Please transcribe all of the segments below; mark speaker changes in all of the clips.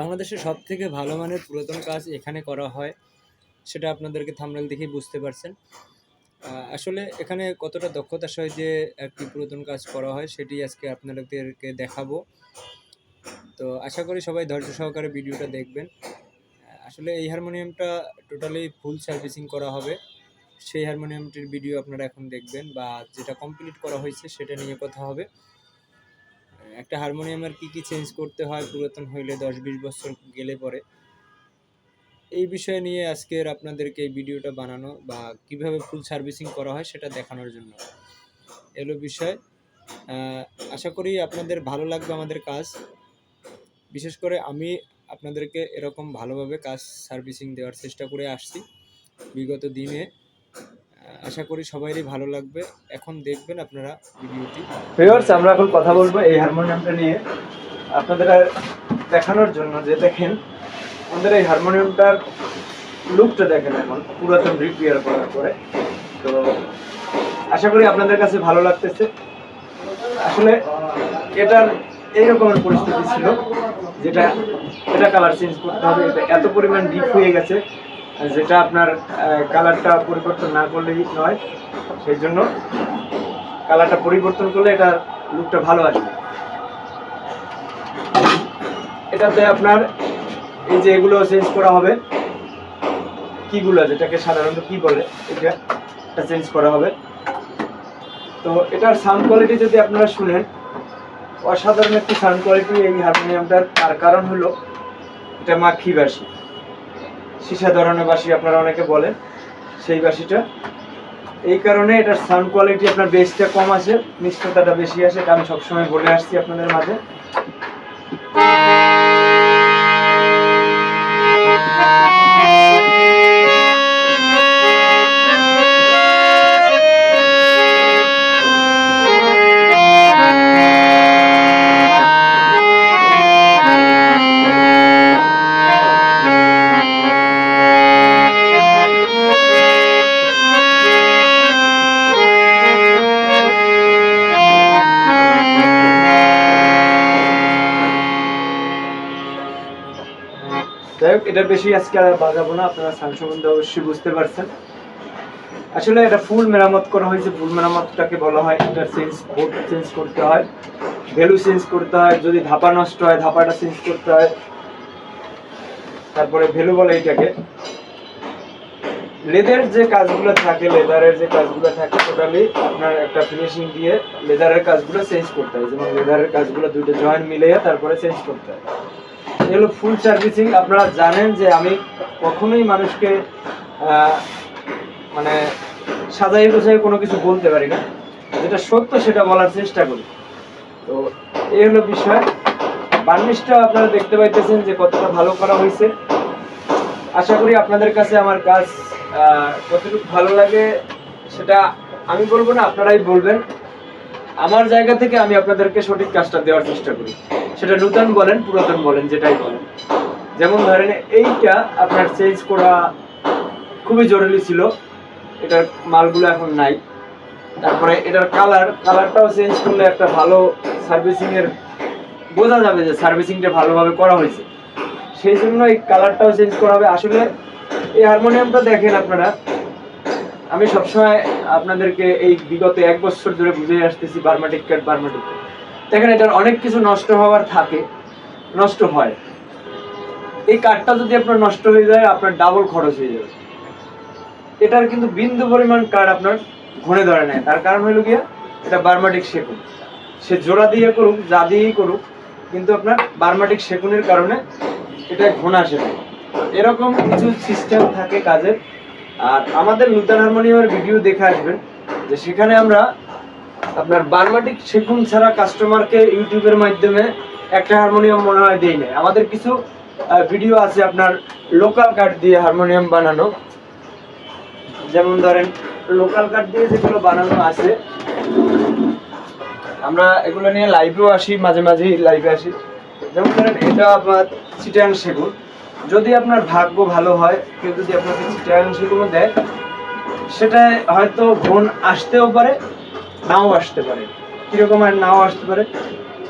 Speaker 1: বাংলাদেশের সব থেকে ভালো মানের পুরাতন কাজ এখানে করা হয়, সেটা আপনাদেরকে থামনেল দেখেই বুঝতে পারছেন। আসলে এখানে কতটা দক্ষতার সহিত যে একটি পুরাতন কাজ করা হয়, সেটি আজকে আপনাদেরকে দেখাবো। তো আশা করি সবাই ধৈর্য সহকারে ভিডিওটা দেখবেন। আসলে এই হারমোনিয়ামটা টোটালি ফুল সার্ভিসিং করা হবে। সেই হারমোনিয়ামটির ভিডিও আপনারা এখন দেখবেন বা যেটা কমপ্লিট করা হয়েছে সেটা নিয়ে কথা হবে। একটা হারমোনিয়ামের কি কি চেঞ্জ করতে হয় পুরাতন হইলে দশ বিশ বছর গেলে পরে? এই বিষয় নিয়ে আজকের আপনাদেরকে এই ভিডিওটা বানানো বা কীভাবে ফুল সার্ভিসিং করা হয় সেটা দেখানোর জন্য। এলো বিষয়। আশা করি আপনাদের ভালো লাগবে আমাদের কাজ। বিশেষ করে আমি আপনাদেরকে এরকম ভালোভাবে কাজ সার্ভিসিং দেওয়ার চেষ্টা করে আসছি। বিগত দিনে আশা করি সবাইরই ভালো লাগবে। এখন দেখবেন আপনারা ভিডিওটি।
Speaker 2: ভিউয়ার্স আমরা এখন কথা বলব এই হারমোনিয়ামটা নিয়ে। আপনাদের দেখানোর জন্য যে দেখেন, আমাদের এই হারমোনিয়ামটার লুকটা দেখেন এখন, পুরাতন রিপেয়ার করার পরে। তো আশা করি আপনাদের কাছে ভালো লাগতেছে। আসলে এটার এই রকমের পরিস্থিতি ছিল, যেটা, এটা কালার চেঞ্জ করতে হবে, এটা এত পরিমাণ ডিপ হয়ে গেছে। যেটা আপনার কালারটা পরিবর্তন না করলেই নয়, সেই জন্য কালারটা পরিবর্তন করলে এটা লুকটা ভালো আসবে। এটাতে আপনার এই যে এগুলো চেঞ্জ করা হবে, কিগুলো, যেটাকে সাধারণত কি বলে, এটা এটা চেঞ্জ করা হবে। তো এটার সাউন্ড কোয়ালিটি যদি আপনারা শুনেন, অসাধারণ একটি সাউন্ড কোয়ালিটি এই হারমোনিয়ামটার, তার কারণ হলো এটা মাখি বাসি সীসা ধরনের বাসি আপনারা অনেকে বলেন, সেই বাসিটা এই কারণে এটার সাউন্ড কোয়ালিটি আপনার বেসটা কম আছে মিষ্টতাটা বেশি আছে, এটা আমি সবসময় বলে আসছি আপনাদের মাঝে। এটা বেশি আজকে আর বাজাবো না, আপনারা সাউন্ড সম্বন্ধে অবশ্যই বুঝতে পারছেন। আসলে এটা ফুল মেরামত করা হয়েছে ফুল মেরামতটাকে বলা হয় এটা চেঞ্জ বোর্ড চেঞ্জ করতে হয় ভ্যালু চেঞ্জ করতে হয়, যদি ধাপা নষ্ট হয়, ধাপাটা চেঞ্জ করতে হয়। তারপরে ভ্যালু বলে এটাকে। লেদার যে কাজগুলো থাকে, লেদারের যে কাজগুলো থাকে টোটালি আপনার একটা ফিনিশিং দিয়ে লেদারের কাজগুলো চেঞ্জ করতে হয়। যেমন লেদারের কাজগুলো দুটো জয়েন্ট মিলিয়ে তারপরে চেঞ্জ করতে হয়। এগুলো ফুল সার্ভিসিং আপনারা জানেন যে আমি কখনোই মানুষকে মানে সাজাই গোছাই কোনো কিছু বলতে পারি না। যেটা সত্য সেটা বলার চেষ্টা করি। তো এই হলো বিষয়। বার্নিশটা আপনারা দেখতে পাইতেছেন যে কতটা ভালো করা হয়েছে। আশা করি আপনাদের কাছে আমার কাজ কতটুকু ভালো লাগে সেটা আমি বলব না, আপনারাই বলবেন। আমার জায়গা থেকে আমি আপনাদেরকে সঠিক কাজটা দেওয়ার চেষ্টা করি। সেটা নূতন বলেন, পুরাতন বলেন, যেটাই বলেন। যেমন ধরেন, এইটা আপনার চেঞ্জ করা খুবই জরুরি ছিল। এটার মালগুলো এখন নাই। তারপরে এটার কালার কালারটাও চেঞ্জ করলে একটা ভালো সার্ভিসিংয়ের বোঝা যাবে যে সার্ভিসিংটা ভালোভাবে করা হয়েছে। সেই জন্য এই কালারটাও চেঞ্জ করা হবে। আসলে এই হারমোনিয়ামটা দেখেন আপনারা আমি সবসময় আপনাদেরকে এই বিগত এক বছর ধরে বুঝে আসতেছি বার্মাটিক কাট বার্মাটিক দেখেন, এটার অনেক কিছু নষ্ট হওয়ার থাকে, নষ্ট হয়। এই কাঠটা যদি আপনার নষ্ট হয়ে যায়, আপনার ডাবল খরচ হয়ে যাবে। এটার কিন্তু বিন্দু পরিমাণ কাঠ আপনার ঘনে ধরে নেয়। তার কারণ হলো গিয়া, এটা বার্মাটিক সেকুন। সে জোড়া দিয়ে করুক, যা দিয়েই করুক, কিন্তু আপনার বার্মাটিক সেকুনের কারণে এটা ঘোনা আসে না। এরকম কিছু সিস্টেম থাকে কাজের আর আমাদের নূতন হারমোনিয়ামের ভিডিও দেখে আসবেন, যে সেখানে আমরা আপনার বার্মাটিক সেগুন ছাড়া কাস্টমারকে ইউটিউবের মাধ্যমে একটা হারমোনিয়াম মনে হয় দেই নাই। আমাদের কিছু ভিডিও আছে আপনার লোকাল কাঠ দিয়ে হারমোনিয়াম বানানো। যেমন ধরেন লোকাল কাঠ দিয়ে যেগুলো বানানো আছে, আমরা এগুলো নিয়ে লাইভেও আসি, মাঝে মাঝে লাইভে আসি। যেমন ধরেন, এটা আপনার চিটাং সেগুন। যদি আপনার ভাগ্য ভালো হয়, কেউ যদি আপনাকে চিটাং সেগুন দেয় সেটা হয়তো ঘন আসতেও পারে, নাও আসতে পারে। কীরকম আর নাও আসতে পারে?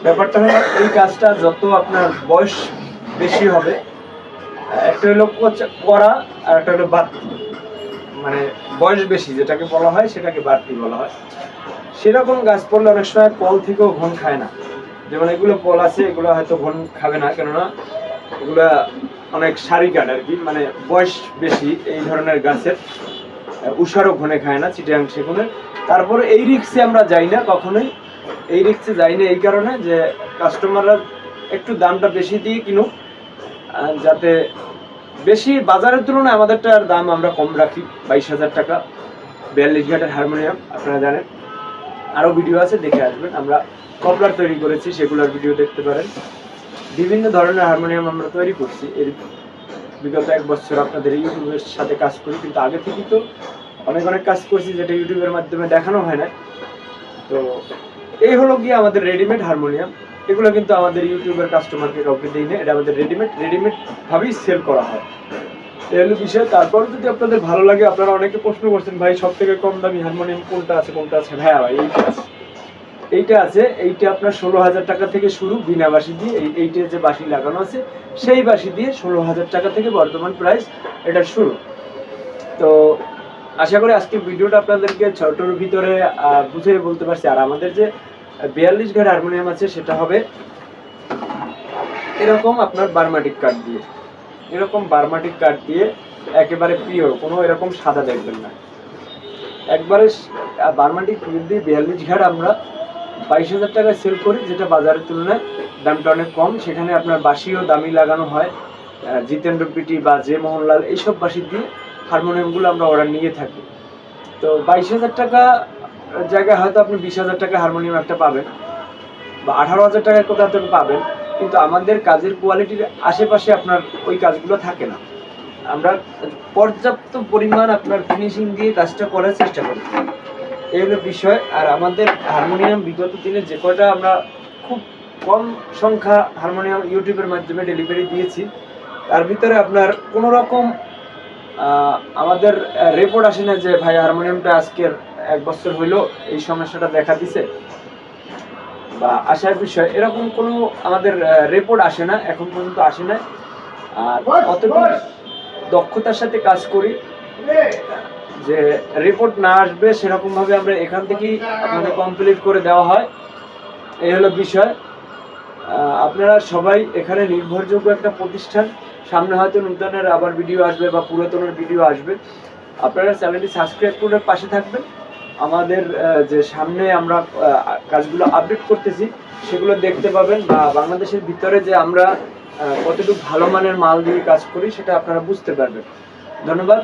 Speaker 2: ব্যাপারটা হলো, এই কাজটা যত আপনার বয়স বেশি হবে, একটা হলো করা আর একটা হলো বাড়তি। মানে বয়স বেশি, যেটাকে বলা হয়, সেটাকে বাড়তি বলা হয়। সেরকম গাছ পড়লে অনেক সময় কল থেকেও ঘন খায় না। যেমন এগুলো কল আছে, এগুলো হয়তো ঘন খাবে না, কেননা এগুলা অনেক সারি কাঠ আর কি মানে বয়স বেশি এই ধরনের গাছের। উষারও ঘনে খায় না চিটিয়াং সেগুনের তারপরে এই রিক্সে আমরা যাই না কখনোই। এই রিক্সে যাই না এই কারণে যে কাস্টমাররা একটু দামটা বেশি দিয়ে কিনুক যাতে বেশি বাজারের তুলনায় আমাদেরটার দাম আমরা কম রাখি। বাইশ হাজার টাকা, বিয়াল্লিশ ঘাটের হারমোনিয়াম, আপনারা জানেন। আরও ভিডিও আছে, দেখে আসবেন। আমরা কপলার তৈরি করেছি, সেগুলোর ভিডিও দেখতে পারেন। বিভিন্ন ধরনের হারমোনিয়াম আমরা তৈরি করছি। এর বিগত এক বছর আপনাদের ইউটিউবের সাথে কাজ করি, কিন্তু আগে থেকেই তো অনেক অনেক কাজ করছি যেটা ইউটিউবের মাধ্যমে দেখানো হয় না তো এই হলো গিয়ে আমাদের রেডিমেড হারমোনিয়াম এগুলো কিন্তু আমাদের ইউটিউবের কাস্টমারকে কাউকে দিই না এটা আমাদের রেডিমেড রেডিমেড ভাবেই সেল করা হয়। এই হলো বিষয়। তারপর যদি আপনাদের ভালো লাগে, আপনারা অনেকে প্রশ্ন করছেন, ভাই সব থেকে কম দামি হারমোনিয়াম কোনটা আছে কোনটা আছে? হ্যাঁ ভাই এইটা আছে। এইটা আছে, এইটা আপনার ষোলো হাজার টাকা থেকে শুরু বিনা বাসি দিয়ে, এই এইটা যে বাসি লাগানো আছে, সেই বাসি দিয়ে ষোলো হাজার টাকা থেকে বর্তমান প্রাইস এটা শুরু। তো আশা করি আজকে ভিডিওটা আপনাদেরকে ছোটোর ভিতরে বুঝে বলতে পারছি। আর আমাদের যে বিয়াল্লিশ ঘাট হারমোনিয়াম আছে, সেটা হবে এরকম আপনার বার্মাটিক কাঠ দিয়ে। এরকম বার্মাটিক কাঠ দিয়ে একেবারে পিওর কোনো এরকম সাদা দেখবেন না। একবারে বার্মাটিক দিয়ে বিয়াল্লিশ ঘাট আমরা বাইশ হাজার টাকায় সেল করি, যেটা বাজারের তুলনায় দামটা অনেক কম। সেখানে আপনার বাঁশিও দামি লাগানো হয়। জিতেন্দ্র পিটি বা জে মোহনলাল, এইসব বাঁশি দিয়ে হারমোনিয়ামগুলো আমরা অর্ডার নিয়ে থাকি। তো বাইশ হাজার টাকা জায়গায় হয়তো আপনি বিশ হাজার টাকা হারমোনিয়াম একটা পাবেন, বা আঠারো হাজার টাকায় কোথাও থেকে পাবেন, কিন্তু আমাদের কাজের কোয়ালিটির আশেপাশে আপনার ওই কাজগুলো থাকে না। আমরা পর্যাপ্ত পরিমাণ আপনার ফিনিশিং দিয়ে কাজটা করার চেষ্টা করি। এই হলো বিষয়। আর আমাদের হারমোনিয়াম বিগত দিনে যে কয়টা আমরা খুব কম সংখ্যা হারমোনিয়াম ইউটিউবের মাধ্যমে ডেলিভারি দিয়েছি তার ভিতরে আপনার কোনো রকম আমাদের রেপোর্ট আসে না যে ভাই হারমোনিয়ামটা আজকের এক বছর হইল এই সমস্যাটা দেখা দিছে। বা আসার বিষয় এরকম কোনো আমাদের রেপোর্ট আসে না এখন পর্যন্ত আসে না আর অতটুকু দক্ষতার সাথে কাজ করি। যে রিপোর্ট না আসবে সেরকমভাবে আমরা এখান থেকেই আপনাদের কমপ্লিট করে দেওয়া হয়। এই হলো বিষয়। আপনারা সবাই এখানে নির্ভরযোগ্য একটা প্রতিষ্ঠান। সামনে হয়তো নূতনের আবার ভিডিও আসবে বা পুরাতনের ভিডিও আসবে। আপনারা চ্যানেলটি সাবস্ক্রাইব করে পাশে থাকবেন। আমাদের যে সামনে আমরা কাজগুলো আপডেট করতেছি, সেগুলো দেখতে পাবেন বা বাংলাদেশের ভিতরে যে আমরা কতটুকু ভালো মানের মাল দিয়ে কাজ করি, সেটা আপনারা বুঝতে পারবেন। ধন্যবাদ।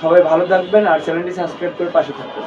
Speaker 2: সবাই ভালো থাকবেন আর চ্যানেলটি সাবস্ক্রাইব করে পাশে থাকবেন।